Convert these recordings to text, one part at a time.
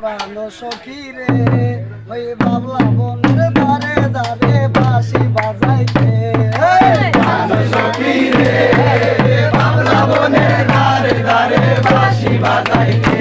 প্রাণ সখী রে ওই বাবলা বনের দারে দারে বাসি বাজাইতে। প্রাণ সখী রে বাবলা বনের দারে দারে বাসি বাজাইতে।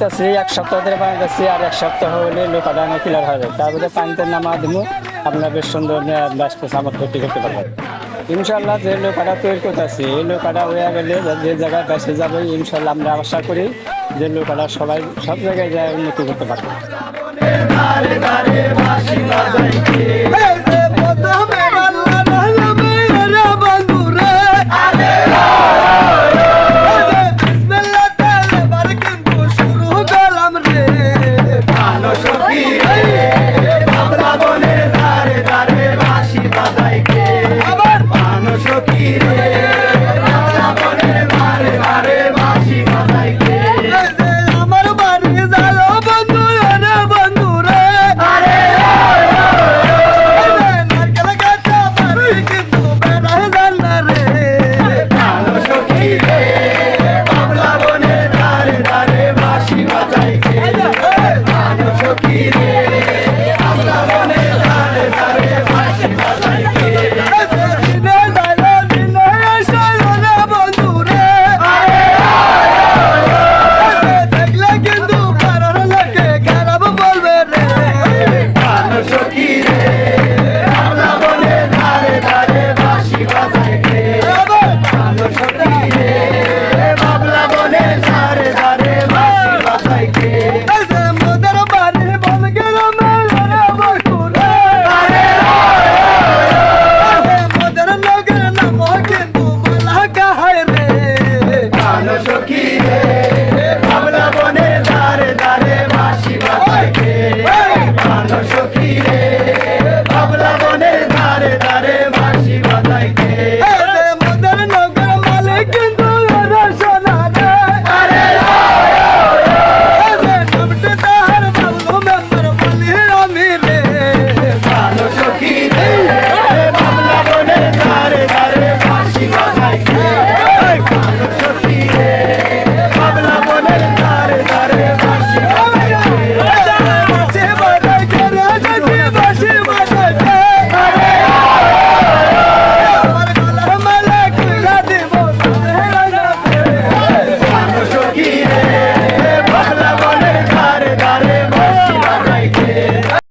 বানাইতেছি এক সপ্তাহ ধরে বানাইতেছি আর এক সপ্তাহ হলে নৌকা ডানো ক্লিয়ার হবে তারপরে পানিতে নামা দিব আপনার বেশ সুন্দর ব্যস্ত সামত ভর্তি করতে পারবেন। ইনশাল্লাহ যে লোকাটা তৈরি করতেছি, এই লোকাটা হয়ে গেলে যে জায়গায় বেসে যাবে ইনশাল্লাহ আমরা আশা করি যে লোকাটা সবাই সব জায়গায় যায় উন্নতি করতে পারবে। Kiri. নাম কিন্তু মালা গাহায়